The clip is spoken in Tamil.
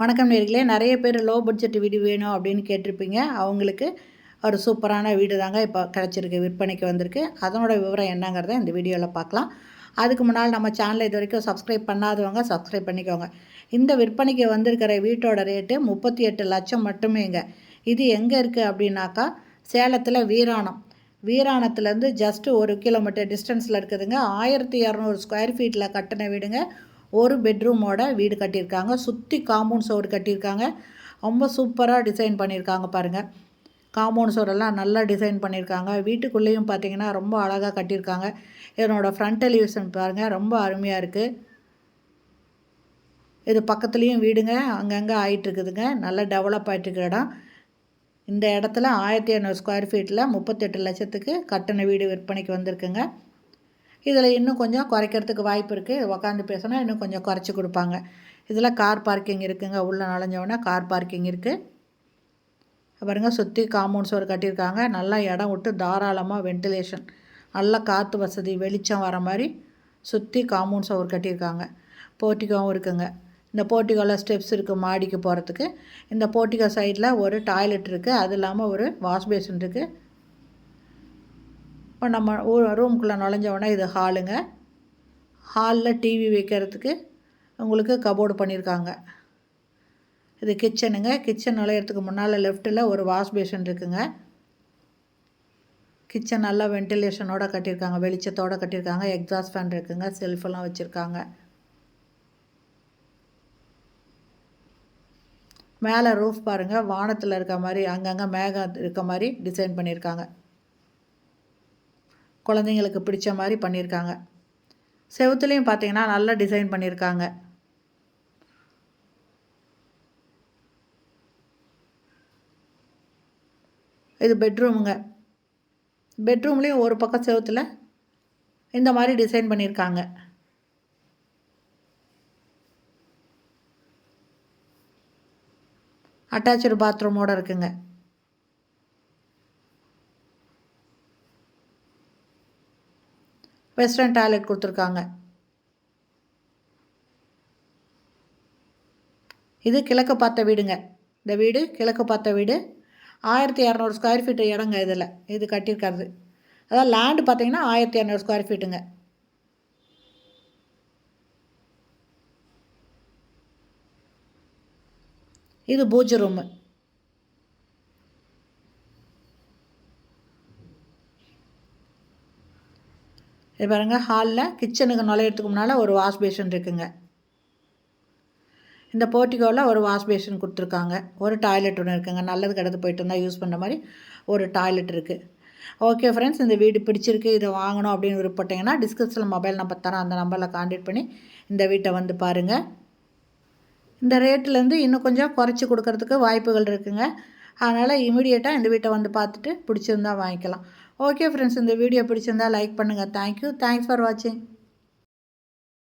வணக்கம் நேர்களே நிறைய பேர் லோ பட்ஜெட் வீடு வேணும் அப்படின்னு கேட்டிருப்பீங்க. அவங்களுக்கு ஒரு சூப்பரான வீடு தாங்க இப்போ கிடச்சிருக்கு விற்பனைக்கு வந்திருக்கு. அதனோட விவரம் என்னங்கிறத இந்த வீடியோவில் பார்க்கலாம். அதுக்கு முன்னால் நம்ம சேனலை இது வரைக்கும் சப்ஸ்கிரைப் பண்ணாதவங்க சப்ஸ்கிரைப் பண்ணிக்கோங்க. இந்த விற்பனைக்கு வந்திருக்கிற வீட்டோட ரேட்டு முப்பத்தி எட்டு லட்சம் மட்டுமேங்க. இது எங்கே இருக்குது அப்படின்னாக்கா சேலத்தில் வீராணம். வீராணத்துலேருந்து ஜஸ்ட்டு ஒரு கிலோமீட்டர் டிஸ்டன்ஸில் இருக்குதுங்க. ஆயிரத்தி இரநூறு ஸ்கொயர் ஃபீட்டில் கட்டின வீடுங்க. ஒரு பெட்ரூமோட வீடு கட்டியிருக்காங்க. சுற்றி காம்பவுண்ட் சோறு கட்டியிருக்காங்க. ரொம்ப சூப்பராக டிசைன் பண்ணியிருக்காங்க பாருங்கள் காம்பவுண்ட் சோரெல்லாம் நல்லா டிசைன் பண்ணியிருக்காங்க. வீட்டுக்குள்ளேயும் பார்த்தீங்கன்னா ரொம்ப அழகாக கட்டியிருக்காங்க. இதனோட ஃப்ரண்ட் எலிவேஷன் பாருங்கள் ரொம்ப அருமையாக இருக்குது இது பக்கத்துலேயும் வீடுங்க அங்கங்கே ஆகிட்டுருக்குதுங்க நல்லா டெவலப் ஆகிட்டுருக்க இடம். இந்த இடத்துல ஆயிரத்தி ஐநூறு ஸ்கொயர் ஃபீட்டில் முப்பத்தெட்டு லட்சத்துக்கு கட்டண வீடு விற்பனைக்கு வந்திருக்குங்க. இதில் இன்னும் கொஞ்சம் குறைக்கிறதுக்கு வாய்ப்பு இருக்குது உக்காந்து பேசினா இன்னும் கொஞ்சம் குறைச்சி கொடுப்பாங்க. இதில் கார் பார்க்கிங் இருக்குங்க. உள்ளே நுழைஞ்சவொடனே கார் பார்க்கிங் இருக்குது பாருங்கள் சுற்றி காம்பவுண்ட் சுவர் கட்டியிருக்காங்க. நல்லா இடம் விட்டு தாராளமாக வென்டிலேஷன். நல்ல காற்று வசதி வெளிச்சம் வர மாதிரி சுற்றி காம்பவுண்ட் சுவர் கட்டியிருக்காங்க. போர்ட்டிகாவும் இருக்குங்க. இந்த போர்ட்டிகோவில் ஸ்டெப்ஸ் இருக்குது மாடிக்கு போகிறதுக்கு இந்த போர்ட்டிகோ சைடில் ஒரு டாய்லெட் இருக்குது அது இல்லாமல் ஒரு வாஷ் பேஷன் இருக்குது இப்போ நம்ம ரூம்குள்ளே நுழைஞ்ச இது ஹாலுங்க ஹாலில் டிவி வைக்கிறதுக்கு உங்களுக்கு கபோர்டு பண்ணியிருக்காங்க இது கிச்சனுங்க கிச்சன் நுழையிறதுக்கு முன்னால் லெஃப்ட்டில் ஒரு வாஷ் பேஷன் இருக்குங்க. கிச்சன் நல்லா வென்டிலேஷனோடு கட்டியிருக்காங்க. வெளிச்சத்தோடு கட்டியிருக்காங்க. எக்ஸாஸ்ட் ஃபேன் இருக்குங்க. செல்ஃபெல்லாம் வச்சுருக்காங்க. மேலே ரூஃப் பாருங்கள் வானத்தில் இருக்க மாதிரி அங்கங்கே மேகம் இருக்க மாதிரி டிசைன் பண்ணியிருக்காங்க. குழந்தைங்களுக்கு பிடிச்ச மாதிரி பண்ணியிருக்காங்க. செவத்துலேயும் பார்த்தீங்கன்னா நல்லா டிசைன் பண்ணியிருக்காங்க. இது பெட்ரூமுங்க. பெட்ரூம்லேயும் ஒரு பக்கம் செவத்தில் இந்த மாதிரி டிசைன் பண்ணியிருக்காங்க. அட்டாச்சு பாத்ரூமோடு இருக்குங்க. வெஸ்டர்ன் டாய்லெட் கொடுத்துருக்காங்க. இது கிழக்கு பார்த்த வீடுங்க. இந்த வீடு கிழக்கு பார்த்த வீடு. ஆயிரத்தி இரநூறு ஸ்கொயர் ஃபீட்டு இடங்க இதில். இது கட்டியிருக்கிறது. அதாவது லேண்டு பார்த்தீங்கன்னா ஆயிரத்தி இரநூறு ஸ்கொயர் ஃபீட்டுங்க இது பூஜை ரூமு இது பாருங்கள் ஹாலில் கிச்சனுக்கு நுழையிறதுக்கு முன்னால் ஒரு வாஷ் பேஷன் இருக்குங்க. இந்த போர்ட்டிகோவில் ஒரு வாஷ் பேஷன் கொடுத்துருக்காங்க. ஒரு டாய்லெட் ஒன்று இருக்குங்க. நல்லது கிடத்து போயிட்டு இருந்தால் யூஸ் பண்ணுற மாதிரி ஒரு டாய்லெட் இருக்குது ஓகே ஃப்ரெண்ட்ஸ் இந்த வீடு பிடிச்சிருக்கு இதை வாங்கணும் அப்படின்னு விருப்பப்பட்டீங்கன்னா டிஸ்கிரிப்ஷனில் மொபைல் நம்பர் தரேன் அந்த நம்பரில் கான்டெக்ட் பண்ணி இந்த வீட்டை வந்து பாருங்கள் இந்த ரேட்லேருந்து இன்னும் கொஞ்சம் குறைச்சி கொடுக்கறதுக்கு வாய்ப்புகள் இருக்குங்க. அதனால் இமீடியட்டாக இந்த வீட்டை வந்து பார்த்துட்டு பிடிச்சிருந்தா வாங்கிக்கலாம். ஓகே ஃப்ரெண்ட்ஸ் இந்த வீடியோ பிடிச்சிருந்தா லைக் பண்ணுங்கள் தேங்க்யூ தேங்க்ஸ் ஃபார் வாட்சிங்